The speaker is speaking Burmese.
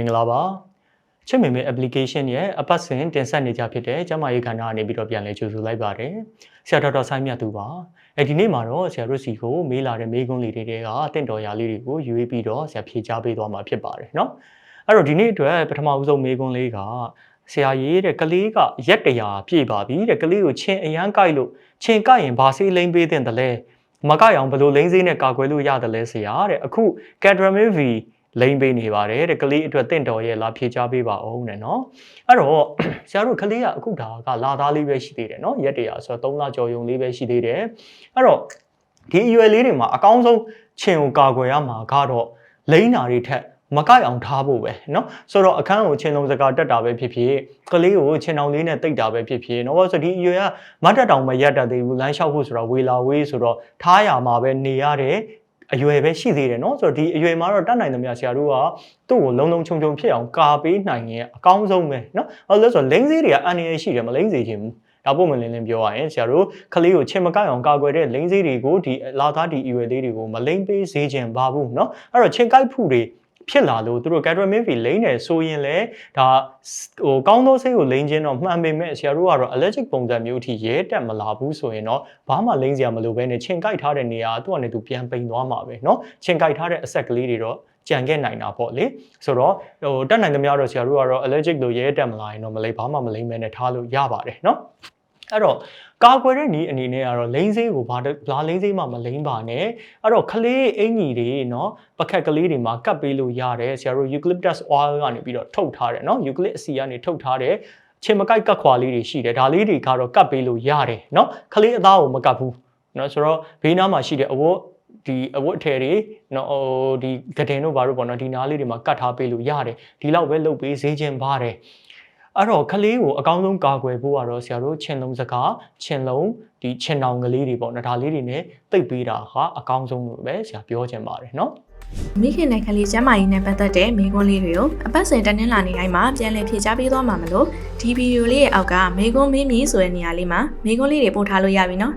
င်္ဂလာပါချစ်မေမေ application ရဲ့အပတ်စဉ်တင်ဆက်နေကြဖြစ်တဲ့ကျမရေးခန္ဓာကနေပြီးတော့ပြန်လဲကြိုဆိုလိုက်ပါတယ်ဆရာဒေါက်တာဆိုင်မြတ်သူပါအဲဒီနေ့မှာတော့ဆရာတို့စီကိုမေးလာတဲ့မေးခွန်းလေးတွေကတင့်တော်ရာလေးတွေကိုယူပြီးတော့ဆရာဖြေချပေးသွားမှာဖြစ်ပါတယ်เนาะအဲ့တော့ဒီနေ့အတွက်ပထမဦးဆုံးမေးခွန်းလေးကဆရာရေးတဲ့ကလေးကရက်တရာပြည့်ပါပြီတဲ့ကလေးကိုချင်းအရန်ကြိုက်လို့ချင်းကြိုက်ရင်ဘာစေးလိမ့်ပေးတဲ့တလဲမကြိုက်အောင်ဘယ်လိုလိမ့်စေးနဲ့ကာကွယ်လို့ရတယ်လဲဆရာတဲ့အခု Cadramil V လိမ့်ပေးနေပါတယ်တဲ့ကလေးအတွက်တင့်တော်ရဲ့လာဖြေချပေးပါအောင်တဲ့နော်အဲ့တော့ ဆရာတို့ကလေးကအခုဒါကလာသားလေးပဲရှိသေးတယ်နော်ရက်တရာဆိုတော့3လကျော်ယုံလေးပဲရှိသေးတယ်အဲ့တော့ဒီအရွယ်လေးတွေမှာအကောင်းဆုံးခြင်ကိုကာကွယ်ရမှာကတော့လိမ့်နာတွေထက်မကိုက်အောင်ထားဖို့ပဲเนาะဆိုတော့အခန်းကိုချင်းလုံးစကားတက်တာပဲဖြစ်ဖြစ်ကလေးကိုချင်းတောင်လေးနဲ့တိတ်တာပဲဖြစ်ဖြစ်เนาะဘာလို့ဆိုဒီအရွယ်ကမတ်တက်တောင်မရက်တတ်သေးဘူးလမ်းလျှောက်ဖို့ဆိုတော့ဝေလာဝေးဆိုတော့ထားရမှာပဲနေရတဲ့ အရွယ်ပဲရှိသေးတယ်เนาะဆိုတော့ဒီအရွယ်မှာတော့တတ်နိုင်သမျှဆရာတို့ကသူ့ကိုလုံးလုံးချုံချုံဖြစ်အောင်ကာပေးနိုင်ရင်အကောင်းဆုံးပဲเนาะဘာလို့လဲဆိုတော့လိမ့်စေးတွေကအန်ရယ်ရှိတယ်မလိမ့်စေချင်ဘူးဒါပုံမလင်းလင်းပြောရရင်ဆရာတို့ကလေးကိုချင်းမကိုက်အောင်ကာကွယ်တဲ့လိမ့်စေးတွေကိုဒီလာသားဒီအရွယ်လေးတွေကိုမလိမ့်ပေးစေချင်ပါဘူးเนาะအဲ့တော့ချင်းကိုက်ဖူတွေ ဖြစ်လာလို့သူတို့ Cadmium V လိမ့်တယ်ဆိုရင်လည်းဒါဟိုကောင်းသောစိတ်ကိုလိမ့်ခြင်းတော့မှန်ပေမဲ့ဆရာတို့ကတော့ allergic ပုံစံမျိုးအထိရဲတက်မလာဘူးဆိုရင်တော့ဘာမှလိမ့်စရာမလိုဘဲနဲ့ချင်းကိုက်ထားတဲ့နေရာသူ့အနေနဲ့သူပြန်ပိန်သွားမှာပဲเนาะချင်းကိုက်ထားတဲ့အဆက်ကလေးတွေတော့ကြံခဲ့နိုင်တာပေါ့လေဆိုတော့ဟိုတက်နိုင်သမျှတော့ဆရာတို့ကတော့ allergic လို့ရဲတက်မလာရင်တော့မလိမ့်ဘာမှမလိမ့်မဲနဲ့ထားလို့ရပါတယ်เนาะ အဲ့တော့ကာကွယ်တဲ့နီးအနေနဲ့ကတော့လိမ့်စေးကိုဘာဘာလိမ့်စေးမှမလိမ့်ပါနဲ့အဲ့တော့ခလေးအင်ကြီးတွေနော်ပကက်ကလေးတွေမှာကပ်ပေးလို့ရတယ်ဆရာတို့ eucalyptus oil ကနေပြီးတော့ထုတ်ထားတယ်နော် eucalyptus အစီကနေထုတ်ထားတယ်ချင်းမကိုက်ကပ်ခွာလေးတွေရှိတယ်ဒါလေးတွေကတော့ကပ်ပေးလို့ရတယ်နော်ခလေးအသားကိုမကပ်ဘူးနော်ဆိုတော့ဘေးနားမှာရှိတဲ့အဝတ်ဒီအဝတ်အထည်တွေနော်ဟိုဒီကတင်တို့ဘာလို့ပေါ့နော်ဒီနားလေးတွေမှာကတ်ထားပေးလို့ရတယ်ဒီလောက်ပဲလုပ်ပေးဈေးချင်းပါတယ် အဲ့တော့ကလေးကိုအကောင်းဆုံးကာကွယ်ဖို့ကတော့ဆရာတို့ချင်းလုံးစကားချင်းလုံးဒီချင်းတောင်ကလေးတွေပေါ့နော်ဒါလေးတွေ ਨੇ တိတ်ပေးတာဟာအကောင်းဆုံးလို့ပဲဆရာပြောချင်ပါတယ်နော်မိခင်နဲ့ကလေးကျမ်းမာရေးနဲ့ပတ်သက်တဲ့မိကွန်းလေးတွေကိုအပတ်စဉ်တနင်္လာနေ့တိုင်းမှာပြန်လည်ဖြေကြားပေးသွားမှာမလို့ဒီဗီဒီယိုလေးရဲ့အောက်ကမိကွန်းမင်းမီဆိုတဲ့နေရာလေးမှာမိကွန်းလေးတွေပို့ထားလို့ရပြီနော်